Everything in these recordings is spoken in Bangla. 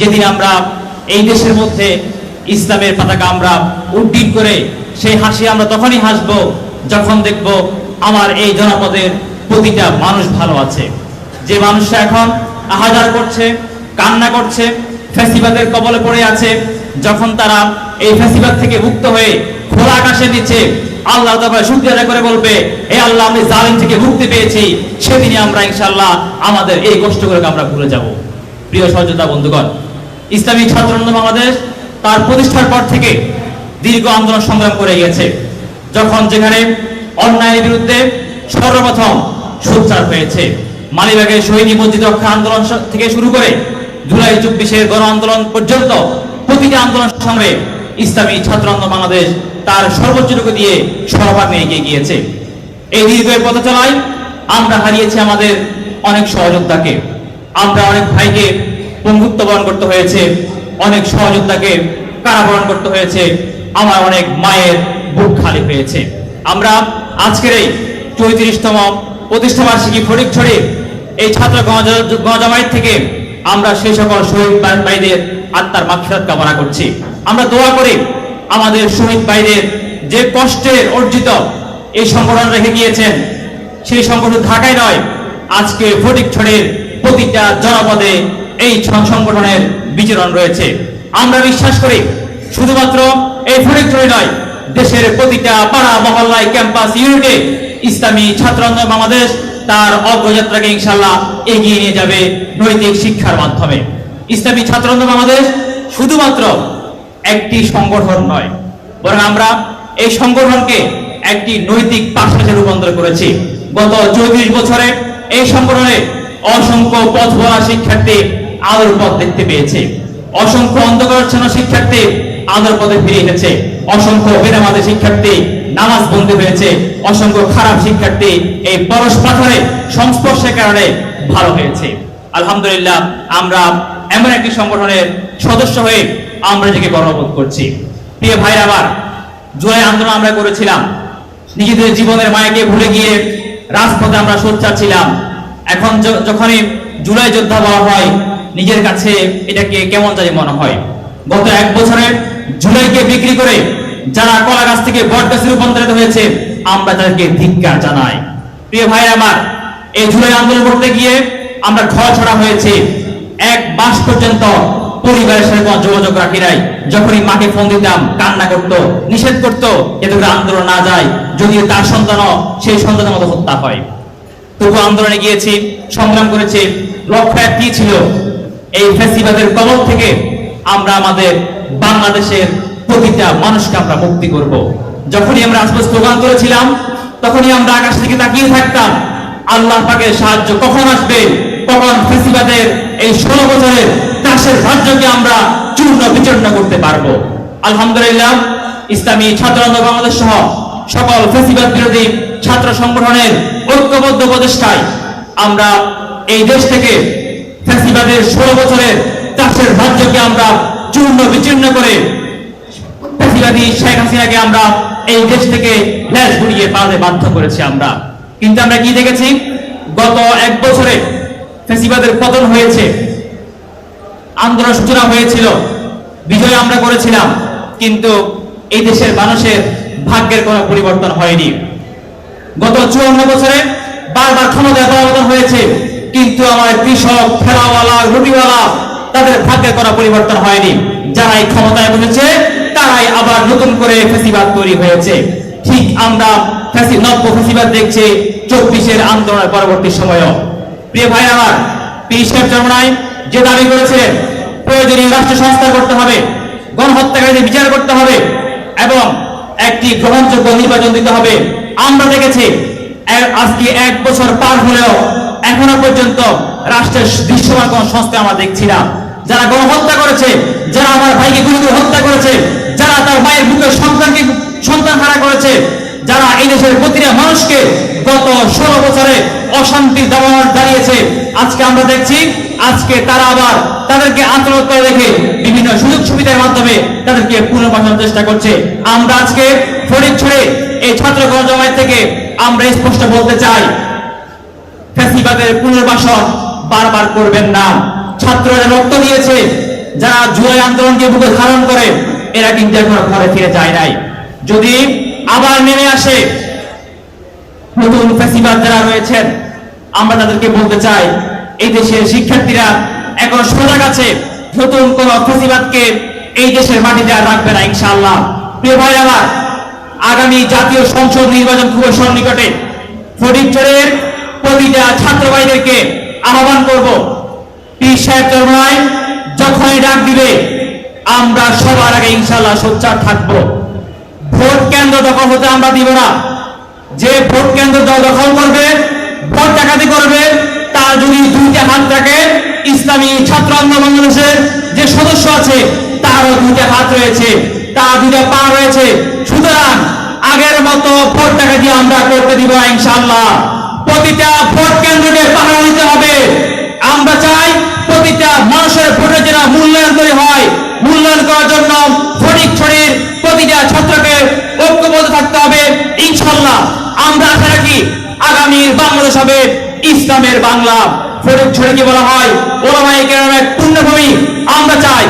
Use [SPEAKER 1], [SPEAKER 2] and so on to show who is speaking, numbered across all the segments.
[SPEAKER 1] যেদিন আমরা এই দেশের মধ্যে ইসলামের পতাকা আমরা উড্ডীন করে সেই হাসি আমরা তখনই হাসব যখন দেখব আমার এই জনপদের প্রতিটা মানুষ ভালো আছে। যে মানুষরা এখন আহাজার করছে, কান্না করছে ফ্যাসিবাদের কবলে পড়ে আছে, যখন তারা এই ফ্যাসিবাদ থেকে মুক্ত হয়ে খোলা আকাশের নিচে আল্লাহ তাআলা শুকরিয়া আদায় করে বলবে, হে আল্লাহ, আমি জালিম থেকে মুক্তি পেয়েছি, সেদিনই আমরা ইনশাআল্লাহ আমাদের এই কষ্টগুলোকে আমরা ভুলে যাব। প্রিয় সহযোদ্ধা বন্ধুগণ ইসলামী ছাত্র আন্দোলন বাংলাদেশ তার প্রতিষ্ঠার পর থেকে দীর্ঘ আন্দোলন সংগ্রাম করে গেছে যখন যেখানে অন্যায়ের বিরুদ্ধে সর্বপ্রথম সোচ্চার হয়েছে। মালিবাগের শহীদ মসজিদ রক্ষা আন্দোলন থেকে শুরু করে জুলাই চব্বিশের গণ আন্দোলন পর্যন্ত প্রতিটি আন্দোলন সঙ্গে ইসলামী ছাত্র আন্দোলন বাংলাদেশ তার সর্বোচ্চ সর্বোচ্চটুকু দিয়ে সহভাগ নিয়ে এগিয়ে গিয়েছে। এই দীর্ঘ পথ চলায় আমরা হারিয়েছি আমাদের অনেক সহযোদ্ধাকে। আমরা অনেক ভাইকে বন্ধুত্ব বরণ করতে হয়েছে, অনেক সহযোদ্ধাকে কারাবরণ করতে হয়েছে আমার অনেক মায়ের বুক খালি হয়েছে। আমরা আজকের এই চৌত্রিশতম প্রতিষ্ঠা বার্ষিকী ফটিক ছড়ে এই ছাত্র গণ- গণজামায়াত থেকে আমরা সেই সকল শহীদ ভাই- ভাইদের আত্মার মাগফিরাত কামনা করছি। আমরা দোয়া করি আমাদের শহীদ ভাইদের যে কষ্টের অর্জিত এই সংগঠন রেখে গিয়েছেন, সেই সংগঠন ঢাকায় নয়, আজকে ফটিক ছড়ের প্রতিটা জনপদে এই সংগঠনের বিচরণ রয়েছে। আমরা বিশ্বাস করি, শুধুমাত্র এই ছড়ি নয়, দেশের প্রতিটা পাড়া মহল্লায় ক্যাম্পাস ইউনিটে ইসলামী ছাত্র বাংলাদেশ তার অগ্রযাত্রাকে ইনশাল্লাহ এগিয়ে নিয়ে যাবে নৈতিক শিক্ষার মাধ্যমে। ইসলামী ছাত্র বাংলাদেশ শুধুমাত্র একটি সংগঠন নয়, বরং আমরা এই সংগঠনকে একটি নৈতিক পাশাতে রূপান্তর করেছি। গত চৌত্রিশ বছরে এই সংগঠনে অসংখ্য পথ ভরা শিক্ষার্থী আলোর পথ দেখতে পেয়েছে। অসংখ্য অন্ধকারচ্ছন্ন শিক্ষার্থী, আলোর পথে ফিরে এসেছে। অসংখ্য বেনামাদের শিক্ষার্থী নামাজ বন্ধ হয়েছে। অসংখ্য খারাপ শিক্ষার্থী এই পরশ পাথরে সংস্পর্শের কারণে ভালো হয়েছে। আলহামদুলিল্লাহ, আমরা এমন একটি সংগঠনের সদস্য হয়ে আমরা নিজেকে গর্ববোধ করছি। প্রিয় ভাই আবার জুলাই আন্দোলন আমরা করেছিলাম। নিজেদের জীবনের মায়াকে ভুলে গিয়ে রাজপথে আমরা সোচ্চার ছিলাম। এখন যখনই জুলাই যোদ্ধা বলা হয় নিজের কাছে এটাকে কেমন জানি মনে হয়। গত এক বছরে জুলাইকে বিক্রি করে যারা কলা গাছ থেকে বট গাছে রূপান্তরিত হয়েছে, আমরা তাদেরকে ধিক্কার জানাই। প্রিয় ভাই আমার, এই জুলাই আন্দোলন করতে গিয়ে আমরা ঘর ছড়া হয়েছে। এক মাস পর্যন্ত পরিবারের সাথে কোনো যোগাযোগ রাখি নাই। যখনই মাকে ফোন দিতাম, কান্না করত, নিষেধ করত এতে করে আন্দোলন না যায়। যদিও তার সন্তানও সেই সন্তানের মতো হত্যা হয়। তবু আন্দোলনে গিয়েছি, সংগ্রাম করেছি। লক্ষ্য কি ছিল এই ফেসিবাদের কবল থেকে আমরা আমাদের বাংলাদেশের প্রতিটা মানুষকে আমরা মুক্তি করব। যখনই আমরা আজকে স্লোগান করেছিলাম, তখনই আমরা আকাশ থেকে তাকিয়ে থাকতাম, আল্লাহ পাকের সাহায্য কখন আসবে, কখন ফেসিবাদের এই ষোলো বছরের চাষের রাজ্যকে আমরা চূর্ণ বিচূর্ণ করতে পারব। আলহামদুলিল্লাহ, ইসলামী ছাত্র বাংলাদেশ সহ সকল ফেসিবাদ বিরোধী ছাত্র সংগঠনের ঐক্যবদ্ধ প্রচেষ্টায় আমরা এই দেশ থেকে ফেসিবাদের ষোলো বছরের চাষের রাজ্যকে আমরা চূর্ণ বিচূর্ণ করে ফেসিবাদী শেখ হাসিনাকে আমরা এই দেশ থেকে গুড়িয়ে পালাতে বাধ্য করেছি আমরা। কিন্তু আমরা কি দেখেছি? গত এক বছরে ফেসিবাদের পতন হয়েছে, আন্দোলন সূচনা হয়েছিল, বিজয় আমরা করেছিলাম, কিন্তু এই দেশের মানুষের ভাগ্যের কোনো পরিবর্তন হয়নি। গত চুয়ান্ন বছরে বারবার পরিবর্তন হয়েছে কিন্তু আমার কৃষক ঠেলাওয়ালা রুটিওয়ালা তাদের ভাগ্যের কোনো পরিবর্তন হয়নি। যারা এই ক্ষমতায় বসেছে, তারাই আবার নতুন করে ফেসিবাদ তৈরি হয়েছে। ঠিক আমরা নব্য ফেসিবাদ দেখছি চব্বিশের আন্দোলনের পরবর্তী সময়ও। প্রিয় ভাই আমার পিসের চরমনায় যে দাবি করেছিলেন প্রয়োজনীয় রাষ্ট্র সংস্কার করতে হবে, গণহত্যাকারীদের বিচার করতে হবে, এবং একটি গ্রহণযোগ্য নির্বাচন দিতে হবে। আমরা দেখেছি আজকে এক বছর পার হলেও এখনও পর্যন্ত রাষ্ট্রের দৃশ্যমান কোন সংস্থা আমরা দেখছি না। যারা গণহত্যা করেছে, যারা আমার ভাইকে গুলি হত্যা করেছে, যারা তার মায়ের বুকে সন্তানকে, সন্তান হারা করেছে, যারা এই দেশের প্রতিটা মানুষকে গত ষোলো বছরে অশান্তির দাবানট দাঁড়িয়েছে আজকে আমরা দেখছি, আজকে তারা আবার তাদেরকে আন্দোলন করে রেখে বিভিন্ন সুযোগ সুবিধার মাধ্যমে তাদেরকে পুনর্বাসনের চেষ্টা করছে। আমরা আজকে ফরিদ ছড়ে এই ছাত্র গণজমায়েত থেকে আমরা স্পষ্ট বলতে চাই ফ্যাসিবাদের পুনর্বাসন বারবার করবেন না। ছাত্ররা রক্ত দিয়েছে, যারা জুলাই আন্দোলনকে বুকে ধারণ করে, এরা কিন্তু এখনও ঘরে ফিরে যায় নাই। যদি আবার নেমে আসে, নতুন ফেসিবাদ যারা রয়েছেন, আমরা তাদেরকে বলতে চাই, এই দেশের শিক্ষার্থীরা এখন সজাগ আছে, নতুন কোন ফেসিবাদকে এই দেশের মাটিতে আর রাখবে না, ইনশাআল্লাহ। প্রিয় ভাই, আমার আগামী জাতীয় সংসদ নির্বাচন খুবই সন্নিকটে। ফটিকচরের প্রতিটা ছাত্র ভাইদেরকে আহ্বান করব। পীর সাহেব চরমায় যখনই ডাক দিবে, আমরা সবার আগে ইনশাআল্লাহ সোচ্চার থাকব। ভোট কেন্দ্র দখল হতে আমরা দিব না। যে ভোট কেন্দ্র দখল করবে, ভোট ডাকাতি করবে, তার যদি দুইটা হাত থাকে, ইসলামী ছাত্র আন্দোলন বাংলাদেশের যে সদস্য আছে, তারও দুইটা হাত রয়েছে, তার দুইটা পা রয়েছে। সুতরাং আগের মতো ভোট ডাকাতি আমরা করতে দিব না ইনশাআল্লাহ। প্রতিটা ভোট কেন্দ্রকে পাহারা দিতে হবে। আমরা চাই প্রতিটা মানুষের ভোটের যেন মূল্যায়ন করে হয়। মূল্যায়ন করার জন্য ফটিক ছড়ির প্রতিটা ছাত্রকে ঐক্যবদ্ধ থাকতে হবে। ইনশাল্লাহ আমরা আশা রাখি আগামীর বাংলাদেশ হবে ইসলামের বাংলা। ফটিক ছড়িকে বলা হয় ওলামাই কেরামের পুণ্যভূমি আমরা চাই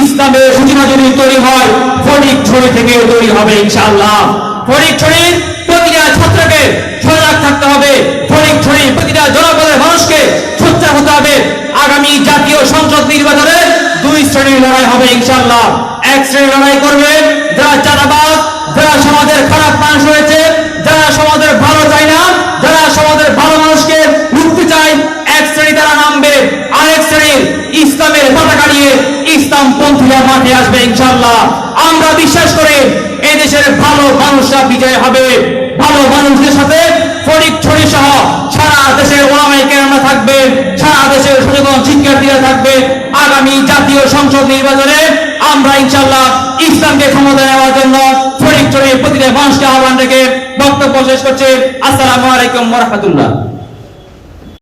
[SPEAKER 1] ইসলামের সূচনা যদি তৈরি হয় ফটিক ছড়ি থেকে তৈরি হবে ইনশাআল্লাহ ফটিক ছড়ির সজাগ থাকতে হবে। ফটিক ছড়ির প্রতিটা জনপদের মানুষকে সোচ্চার হতে হবে। আগামী জাতীয় সংসদ নির্বাচনে দুই শ্রেণির লড়াই হবে, ইনশাআল্লাহ। এক শ্রেণির লড়াই করবে যারা চাঁদাবাজ, যারা সমাজের খারাপ মানুষ রয়েছে যারা সমাজের ভালো চায় না, যারা সমাজের ভালো মানুষকে রুখতে চায়, এক শ্রেণি তারা নামবে, আরেক শ্রেণির ইসলামের পতাকা নিয়ে ইসলাম পন্থীরা মাঠে আসবে, ইনশাআল্লাহ। আমরা বিশ্বাস করি এই দেশের ভালো মানুষরা বিজয় হবে। ভালো মানুষদের সাথে ফরিক ছড়ি সহ সারা দেশের ওলামাই কেরামা থাকবে, সারা দেশের সচেতন শিক্ষার্থীরা থাকবে। আগামী জাতীয় সংসদ নির্বাচনে আমরা ইনশাল্লাহ ইসলামকে ক্ষমতা নেওয়ার জন্য ফরিক ছড়িয়ে প্রতিটা মানুষকে আহ্বান রেখে বক্তব্য শেষ করছে। আসসালামু আলাইকুম রহমতুল্লাহ।